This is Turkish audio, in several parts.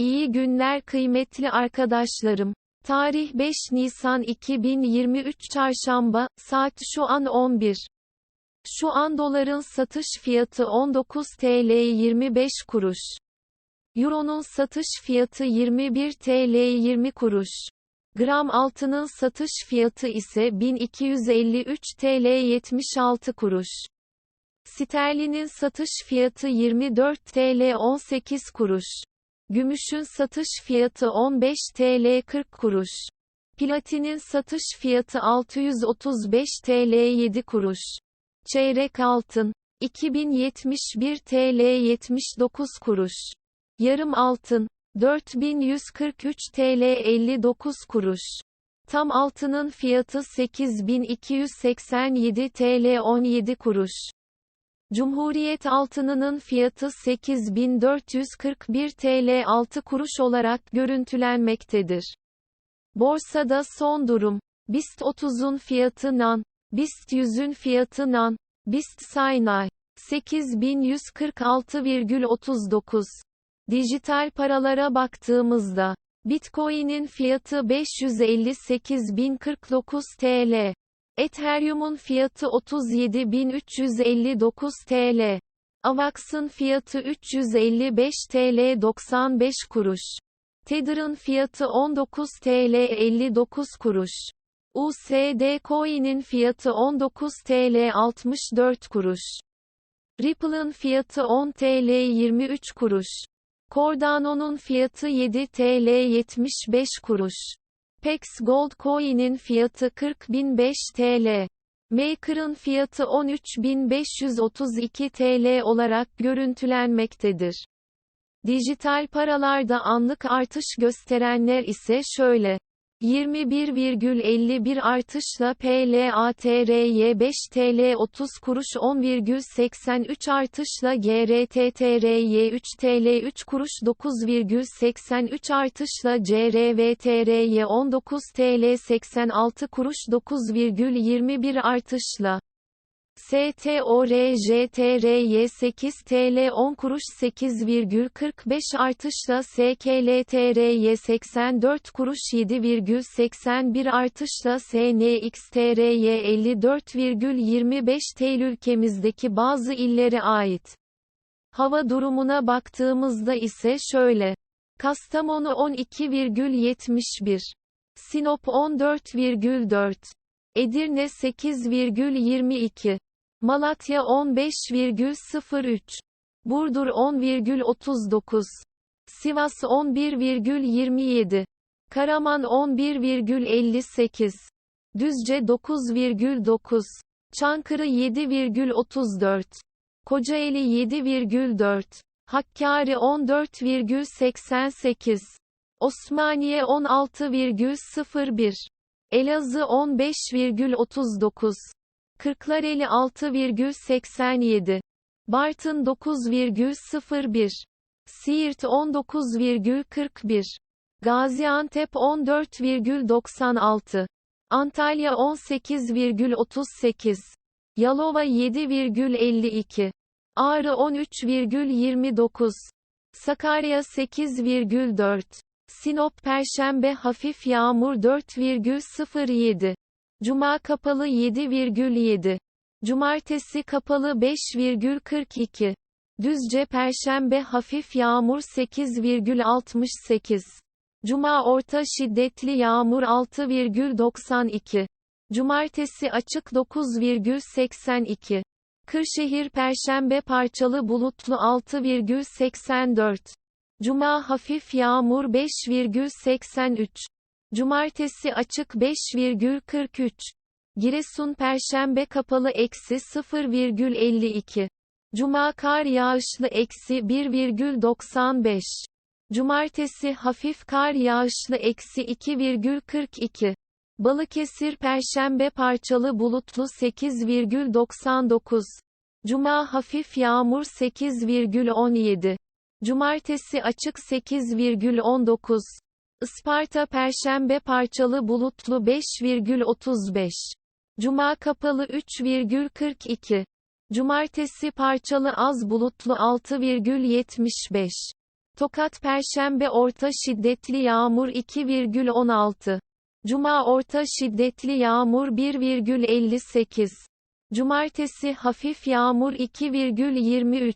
İyi günler kıymetli arkadaşlarım. Tarih 5 Nisan 2023 Çarşamba, saat şu an 11. Şu an doların satış fiyatı 19 TL 25 kuruş. Euro'nun satış fiyatı 21 TL 20 kuruş. Gram altının satış fiyatı ise 1253 TL 76 kuruş. Sterlinin satış fiyatı 24 TL 18 kuruş. Gümüşün satış fiyatı 15 TL 40 kuruş. Platinin satış fiyatı 635 TL 7 kuruş. Çeyrek altın 2071 TL 79 kuruş. Yarım altın 4143 TL 59 kuruş. Tam altının fiyatı 8287 TL 17 kuruş. Cumhuriyet altınının fiyatı 8441 TL 6 kuruş olarak görüntülenmektedir. Borsada son durum. BIST 30'un fiyatı NAN, BIST 100'ün fiyatı NAN, BIST Saynay 8146,39. Dijital paralara baktığımızda Bitcoin'in fiyatı 558.049 TL. Ethereum'un fiyatı 37.359 TL. Avax'ın fiyatı 355 TL 95 kuruş. Tether'ın fiyatı 19 TL 59 kuruş. USD Coin'in fiyatı 19 TL 64 kuruş. Ripple'ın fiyatı 10 TL 23 kuruş. Cardano'nun fiyatı 7 TL 75 kuruş. Pex Gold Coin'in fiyatı 40.005 TL. Maker'ın fiyatı 13.532 TL olarak görüntülenmektedir. Dijital paralarda anlık artış gösterenler ise şöyle. 21,51 artışla PLATRY 5 TL 30 kuruş 10,83 artışla GRTTRY 3 TL 3 kuruş 9,83 artışla CRVTRY 19 TL 86 kuruş 9,21 artışla STORJTRY 8 TL 10 kuruş 8,45 artışla SKLTRY 84 kuruş 7,81 artışla SNXTRY 54,25 TL ülkemizdeki bazı illere ait. Hava durumuna baktığımızda ise şöyle. Kastamonu 12,71. Sinop 14,4. Edirne 8,22. Malatya 15,03. Burdur 10,39. Sivas 11,27. Karaman 11,58. Düzce 9,9. Çankırı 7,34. Kocaeli 7,4. Hakkari 14,88. Osmaniye 16,01. Elazığ 15,39. Kırklareli 6,87. Bartın 9,01. Siirt 19,41. Gaziantep 14,96. Antalya 18,38. Yalova 7,52. Ağrı 13,29. Sakarya 8,4. Sinop Perşembe hafif yağmur 4,07. Cuma kapalı 7,7. Cumartesi kapalı 5,42. Düzce Perşembe hafif yağmur 8,68. Cuma orta şiddetli yağmur 6,92. Cumartesi açık 9,82. Kırşehir Perşembe parçalı bulutlu 6,84. Cuma hafif yağmur 5,83. Cumartesi açık 5,43. Giresun Perşembe kapalı eksi 0,52. Cuma kar yağışlı eksi 1,95. Cumartesi hafif kar yağışlı eksi 2,42. Balıkesir Perşembe parçalı bulutlu 8,99. Cuma hafif yağmur 8,17. Cumartesi açık 8,19. Isparta Perşembe parçalı bulutlu 5,35. Cuma kapalı 3,42. Cumartesi parçalı az bulutlu 6,75. Tokat Perşembe orta şiddetli yağmur 2,16. Cuma orta şiddetli yağmur 1,58. Cumartesi hafif yağmur 2,23.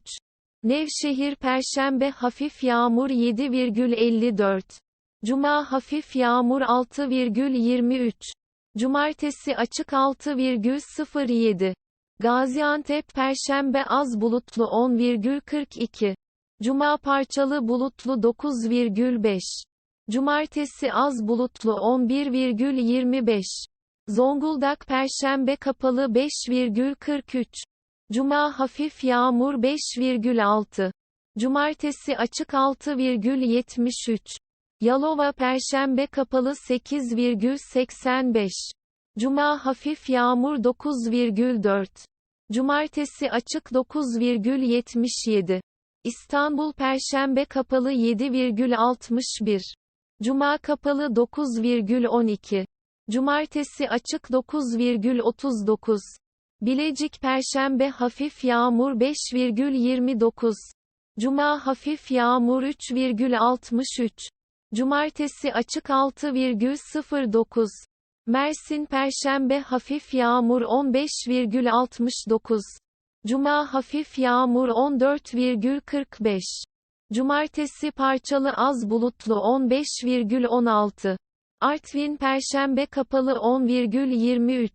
Nevşehir Perşembe hafif yağmur 7,54. Cuma hafif yağmur 6,23. Cumartesi açık 6,07. Gaziantep Perşembe az bulutlu 10,42. Cuma parçalı bulutlu 9,5. Cumartesi az bulutlu 11,25. Zonguldak Perşembe kapalı 5,43. Cuma hafif yağmur 5,6. Cumartesi açık 6,73. Yalova Perşembe kapalı 8,85. Cuma hafif yağmur 9,4. Cumartesi açık 9,77. İstanbul Perşembe kapalı 7,61. Cuma kapalı 9,12. Cumartesi açık 9,39. Bilecik Perşembe hafif yağmur 5,29. Cuma hafif yağmur 3,63. Cumartesi açık 6,09. Mersin Perşembe hafif yağmur 15,69. Cuma hafif yağmur 14,45. Cumartesi parçalı az bulutlu 15,16. Artvin Perşembe kapalı 10,23.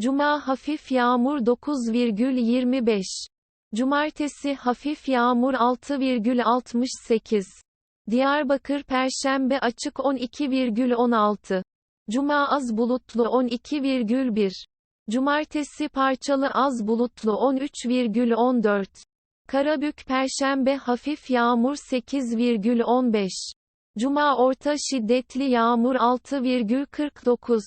Cuma hafif yağmur 9,25. Cumartesi hafif yağmur 6,68. Diyarbakır Perşembe açık 12,16. Cuma az bulutlu 12,1. Cumartesi parçalı az bulutlu 13,14. Karabük Perşembe hafif yağmur 8,15. Cuma orta şiddetli yağmur 6,49.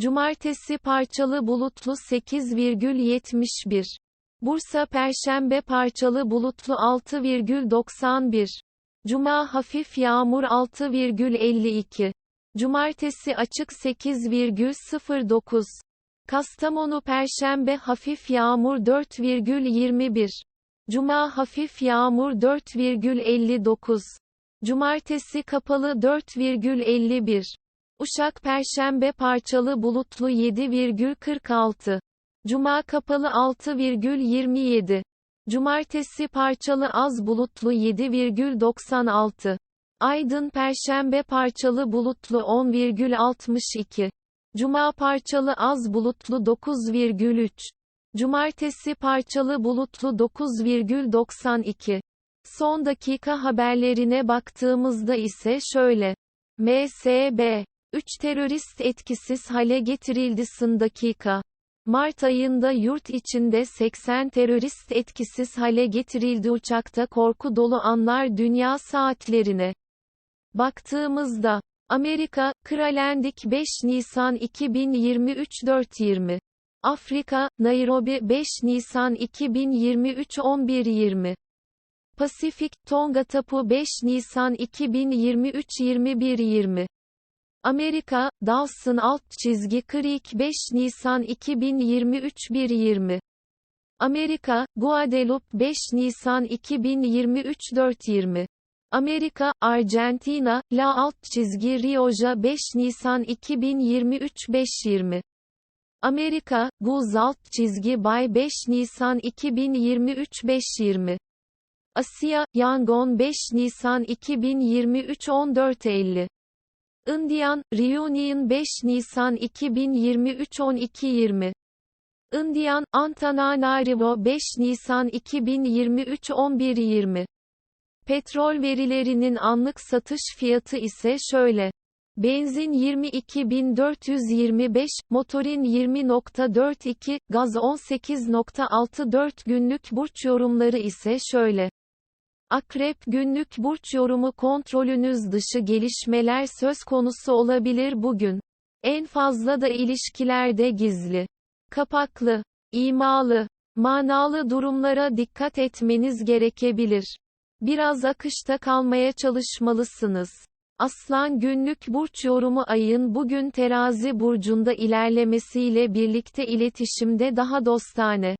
Cumartesi parçalı bulutlu 8,71. Bursa Perşembe parçalı bulutlu 6,91. Cuma hafif yağmur 6,52. Cumartesi açık 8,09. Kastamonu Perşembe hafif yağmur 4,21. Cuma hafif yağmur 4,59. Cumartesi kapalı 4,51. Uşak Perşembe parçalı bulutlu 7,46. Cuma kapalı 6,27. Cumartesi parçalı az bulutlu 7,96. Aydın Perşembe parçalı bulutlu 10,62. Cuma parçalı az bulutlu 9,3. Cumartesi parçalı bulutlu 9,92. Son dakika haberlerine baktığımızda ise şöyle. MSB 3 terörist etkisiz hale getirildi son dakika. Mart ayında yurt içinde 80 terörist etkisiz hale getirildi uçakta korku dolu anlar dünya saatlerine. Baktığımızda, Amerika, Kralendik 5 Nisan 2023 4.20. Afrika, Nairobi 5 Nisan 2023 11.20. Pasifik, Tonga Tapu 5 Nisan 2023 21.20. Amerika, Dawson alt çizgi Creek 5 Nisan 2023 1.20. Amerika, Guadeloupe 5 Nisan 2023 4.20. Amerika, Argentina, La alt çizgi Rioja 5 Nisan 2023 5.20. Amerika, Guz alt çizgi Bay 5 Nisan 2023 5.20. Asya, Yangon 5 Nisan 2023 14.50. Indian, Reunion 5 Nisan 2023 12.20. Indian, Antananarivo 5 Nisan 2023 11.20. Petrol verilerinin anlık satış fiyatı ise şöyle. Benzin 22.425, motorin 20.42, gaz 18.64 günlük burç yorumları ise şöyle. Akrep günlük burç yorumu kontrolünüz dışı gelişmeler söz konusu olabilir bugün. En fazla da ilişkilerde gizli, kapaklı, imalı, manalı durumlara dikkat etmeniz gerekebilir. Biraz akışta kalmaya çalışmalısınız. Aslan günlük burç yorumu ayın bugün terazi burcunda ilerlemesiyle birlikte iletişimde daha dostane,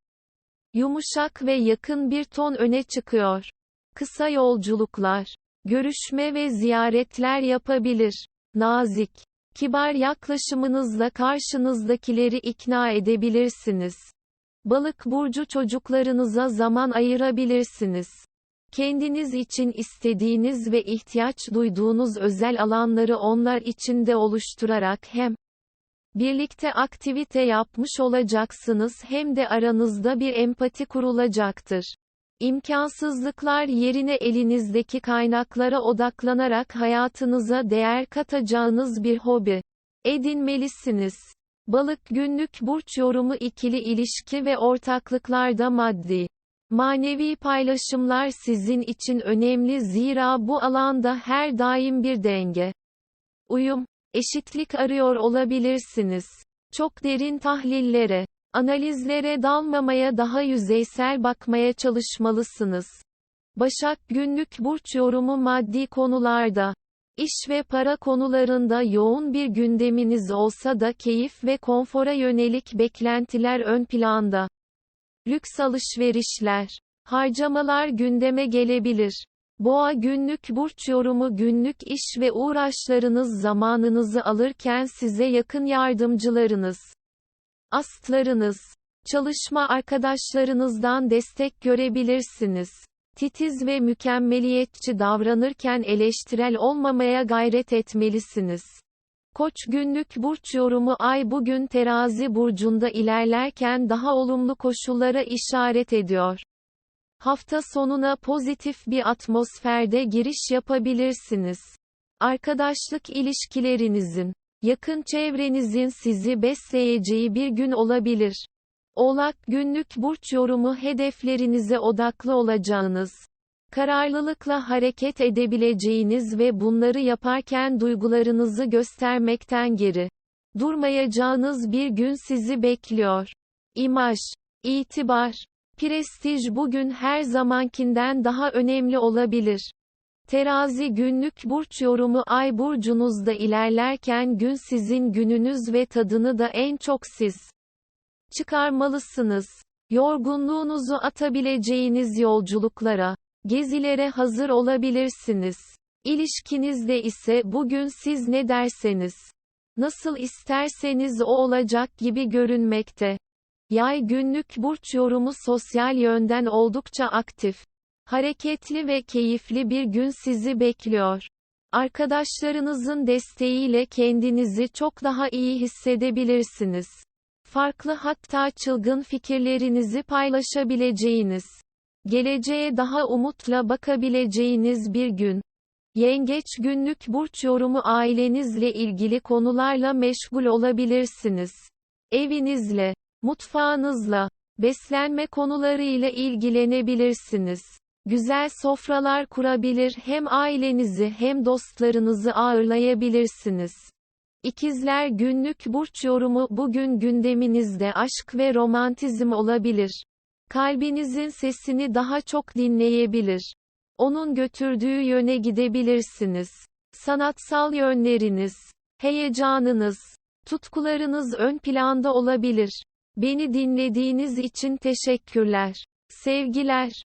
yumuşak ve yakın bir ton öne çıkıyor. Kısa yolculuklar, Görüşme ve ziyaretler yapabilir. Nazik, kibar yaklaşımınızla karşınızdakileri ikna edebilirsiniz. Balık burcu çocuklarınıza zaman ayırabilirsiniz. Kendiniz için istediğiniz ve ihtiyaç duyduğunuz özel alanları onlar için de oluşturarak hem birlikte aktivite yapmış olacaksınız hem de aranızda bir empati kurulacaktır. İmkansızlıklar yerine elinizdeki kaynaklara odaklanarak hayatınıza değer katacağınız bir hobi edinmelisiniz. Balık günlük burç yorumu ikili ilişki ve ortaklıklarda maddi Manevi paylaşımlar sizin için önemli zira bu alanda her daim bir denge, uyum, eşitlik arıyor olabilirsiniz. Çok derin tahlillere, analizlere dalmamaya daha yüzeysel bakmaya çalışmalısınız. Başak günlük burç yorumu maddi konularda, iş ve para konularında yoğun bir gündeminiz olsa da keyif ve konfora yönelik beklentiler ön planda. Lüks alışverişler, harcamalar gündeme gelebilir. Boğa günlük burç yorumu günlük iş ve uğraşlarınız zamanınızı alırken size yakın yardımcılarınız, astlarınız, çalışma arkadaşlarınızdan destek görebilirsiniz. Titiz ve mükemmeliyetçi davranırken eleştirel olmamaya gayret etmelisiniz. Koç günlük burç yorumu ay bugün terazi burcunda ilerlerken daha olumlu koşullara işaret ediyor. Hafta sonuna pozitif bir atmosferde giriş yapabilirsiniz. Arkadaşlık ilişkilerinizin, yakın çevrenizin sizi besleyeceği bir gün olabilir. Oğlak günlük burç yorumu hedeflerinize odaklı olacağınız, kararlılıkla hareket edebileceğiniz ve bunları yaparken duygularınızı göstermekten geri durmayacağınız bir gün sizi bekliyor. İmaj, itibar, prestij bugün her zamankinden daha önemli olabilir. Terazi günlük burç yorumu ay burcunuzda ilerlerken gün sizin gününüz ve tadını da en çok siz çıkarmalısınız. Yorgunluğunuzu atabileceğiniz yolculuklara, gezilere hazır olabilirsiniz. İlişkinizde ise bugün siz ne derseniz, nasıl isterseniz o olacak gibi görünmekte. Yay günlük burç yorumu sosyal yönden oldukça aktif, hareketli ve keyifli bir gün sizi bekliyor. Arkadaşlarınızın desteğiyle kendinizi çok daha iyi hissedebilirsiniz. Farklı hatta çılgın fikirlerinizi paylaşabileceğiniz, geleceğe daha umutla bakabileceğiniz bir gün. Yengeç günlük burç yorumu ailenizle ilgili konularla meşgul olabilirsiniz. Evinizle, mutfağınızla, beslenme konularıyla ilgilenebilirsiniz. Güzel sofralar kurabilir hem ailenizi hem dostlarınızı ağırlayabilirsiniz. İkizler günlük burç yorumu bugün gündeminizde aşk ve romantizm olabilir. Kalbinizin sesini daha çok dinleyebilir. Onun götürdüğü yöne gidebilirsiniz. Sanatsal yönleriniz, heyecanınız, tutkularınız ön planda olabilir. Beni dinlediğiniz için teşekkürler. Sevgiler.